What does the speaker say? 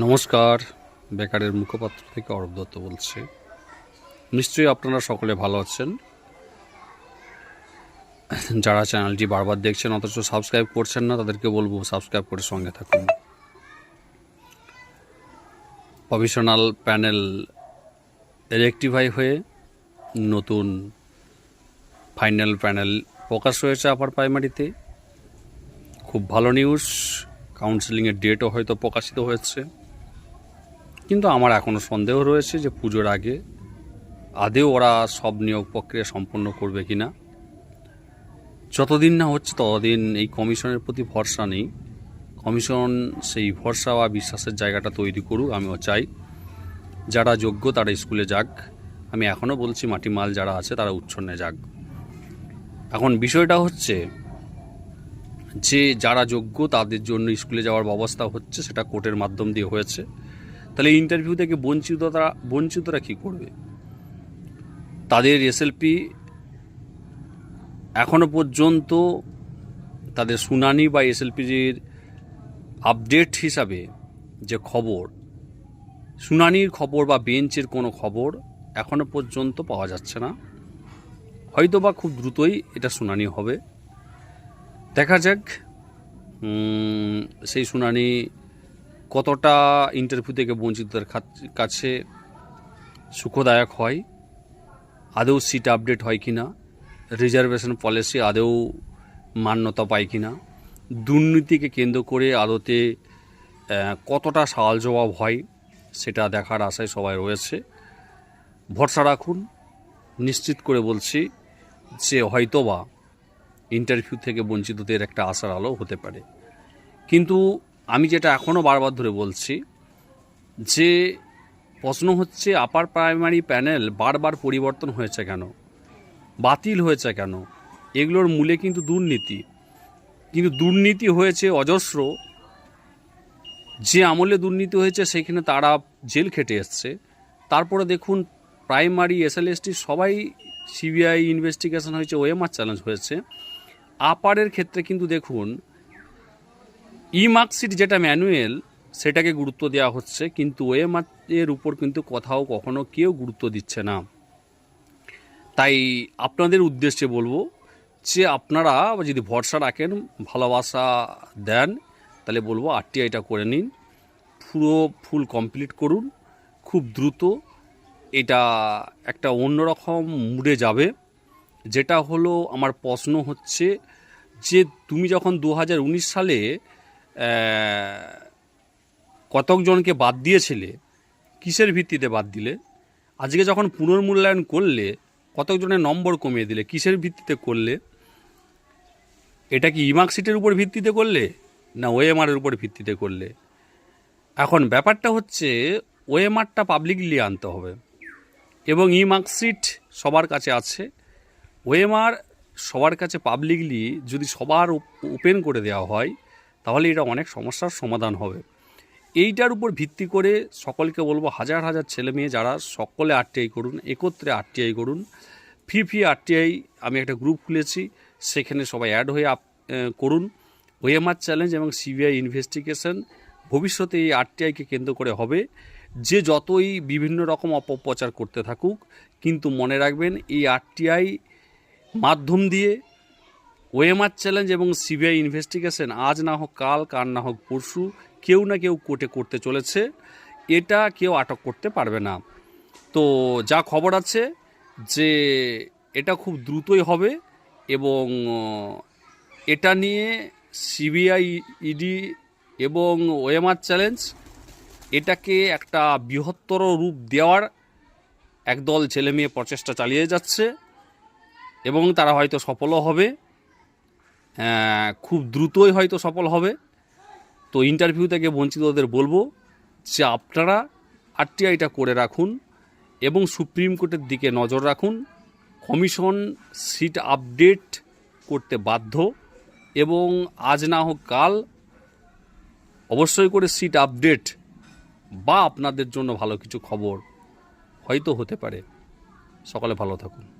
নমস্কার। বেকারের মুখপাত্র থেকে অরূপ দত্ত বলছি। নিশ্চয়ই আপনারা সকলে ভালো আছেন। যারা চ্যানেলটি বারবার দেখছেন, অথচ সাবস্ক্রাইব করছেন না, তাদেরকে বলব সাবস্ক্রাইব করে সঙ্গে থাকুন। প্রফেশনাল প্যানেল রেক্টিফাই হয়ে নতুন ফাইনাল প্যানেল প্রকাশ হয়েছে আপার প্রাইমারিতে। খুব ভালো নিউজ। কাউন্সেলিংয়ের ডেটও হয়তো প্রকাশিত হয়েছে। কিন্তু আমার এখনও সন্দেহ রয়েছে যে পুজোর আগে, আদেও ওরা সব নিয়োগ প্রক্রিয়া সম্পন্ন করবে কি না যতদিন না হচ্ছে ততদিন এই কমিশনের প্রতি ভরসা নেই। কমিশন সেই ভরসা বা বিশ্বাসের জায়গাটা তৈরি করুক, আমিও চাই। যারা যোগ্য তারা স্কুলে যাক। আমি এখনও বলছি মাটিমাল যারা আছে তারা উচ্ছন্নে যাক। এখন বিষয়টা হচ্ছে যে যারা যোগ্য তাদের জন্য স্কুলে যাওয়ার ব্যবস্থা হচ্ছে, সেটা কোর্টের মাধ্যম দিয়ে হয়েছে। তাহলে ইন্টারভিউ থেকে বঞ্চিতরা বঞ্চিতরা কী করবে? তাদের এসএলপি এখনও পর্যন্ত তাদের শুনানি বা এসএলপিজির আপডেট হিসাবে যে খবর, শুনানির খবর বা বেঞ্চের কোনো খবর এখনও পর্যন্ত পাওয়া যাচ্ছে না। হয়তো বা খুব দ্রুতই এটা শুনানি হবে। দেখা যাক সেই শুনানি কতটা ইন্টারভিউ থেকে বঞ্চিতদের কাছে সুখদায়ক হয়, আদৌ সিট আপডেট হয় কি না রিজার্ভেশন পলিসি আদৌ মান্যতা পায় কি না দুর্নীতিকে কেন্দ্র করে আদতে কতটা সওয়াল জবাব হয় সেটা দেখার আশায় সবাই রয়েছে। ভরসা রাখুন, নিশ্চিত করে বলছি যে হয়তোবা ইন্টারভিউ থেকে বঞ্চিতদের একটা আশার আলো হতে পারে। কিন্তু আমি যেটা এখনও বারবার ধরে বলছি, যে প্রশ্ন হচ্ছে আপার প্রাইমারি প্যানেল বারবার পরিবর্তন হয়েছে কেন? বাতিল হয়েছে কেন? এগুলোর মূলে কিন্তু দুর্নীতি। কিন্তু দুর্নীতি হয়েছে অজস্র। যে আমলে দুর্নীতি হয়েছে, সেখানে তারা জেল খেটে এসছে। তারপরে দেখুন প্রাইমারি এসএলএসটি সবাই সিবিআই ইনভেস্টিগেশন হয়েছে ওএমআর চ্যালেঞ্জ হয়েছে। আপারের ক্ষেত্রে কিন্তু দেখুন ই মার্কশিট যেটা ম্যানুয়াল, সেটাকে গুরুত্ব দেওয়া হচ্ছে, কিন্তু ওএমআর এর উপর কিন্তু কোথাও কখনো কেউ গুরুত্ব দিচ্ছে না। তাই আপনাদের উদ্দেশ্যে বলব যে আপনারা যদি ভরসা রাখেন, ভালোবাসা দেন, তাহলে বলব আরটিআইটা করে নিন। পুরো ফুল কমপ্লিট করুন, খুব দ্রুত। এটা একটা অন্যরকম মুডে যাবে। যেটা হলো, আমার প্রশ্ন হচ্ছে যে, তুমি যখন দু হাজার উনিশ সালে কতকজনকে বাদ দিয়েছিলে? কিসের ভিত্তিতে বাদ দিলে? আজকে যখন পুনর্মূল্যায়ন করলে, কতকজনের নম্বর কমিয়ে দিলে, কিসের ভিত্তিতে করলে? এটা কি ইমার্কশিটের উপর ভিত্তিতে করলে, না ওএমআরের উপর ভিত্তিতে করলে? এখন ব্যাপারটা হচ্ছে, ওএমআরটা পাবলিকলি আনতে হবে। এবং ই মার্কশিট সবার কাছে আছে। ওএমআর সবার কাছে পাবলিকলি যদি সবার ওপেন করে দেওয়া হয় তাহলে এটা অনেক সমস্যার সমাধান হবে। এইটার উপর ভিত্তি করে সকলকে বলব, হাজার হাজার ছেলে মেয়ে যারা সকলে আরটিআই করুন, একত্রে আরটিআই করুন। ফি ফি আরটিআই আমি একটা গ্রুপ খুলেছি, সেখানে সবাই অ্যাড হয়ে আপ করুন। ওএমআর চ্যালেঞ্জ এবং সিবিআই ইনভেস্টিগেশন ভবিষ্যতে এই আরটিআইকে কেন্দ্র করে হবে। যে যতই বিভিন্ন রকম অপপ্রচার করতে থাকুক, কিন্তু মনে রাখবেন এই আরটিআই মাধ্যম দিয়ে ওএমআর চ্যালেঞ্জ এবং সিবিআই ইনভেস্টিগেশন আজ না হোক কাল, কার না হোক পরশু, কেউ না কেউ কোর্টে করতে চলেছে, এটা কেউ আটক করতে পারবে না। তো যা খবর আছে যে এটা খুব দ্রুতই হবে এবং এটা নিয়ে সিবিআই ইডি এবং ওএমআর চ্যালেঞ্জ, এটাকে একটা বৃহত্তর রূপ দেওয়ার একদল ছেলে মেয়ে প্রচেষ্টা চালিয়ে যাচ্ছে এবং তারা হয়তো সফলও হবে। খুব দ্রুতই হয়তো সফল হবে। তো ইন্টারভিউ থেকে বঞ্চিতদের বলব যে আপনারা আরটিআইটা করে রাখুন এবং সুপ্রিম কোর্টের দিকে নজর রাখুন। কমিশন সিট আপডেট করতে বাধ্য এবং আজ না হোক কাল অবশ্যই করে সিট আপডেট বা আপনাদের জন্য ভালো কিছু খবর হয়তো হতে পারে। সকালে ভালো থাকুন।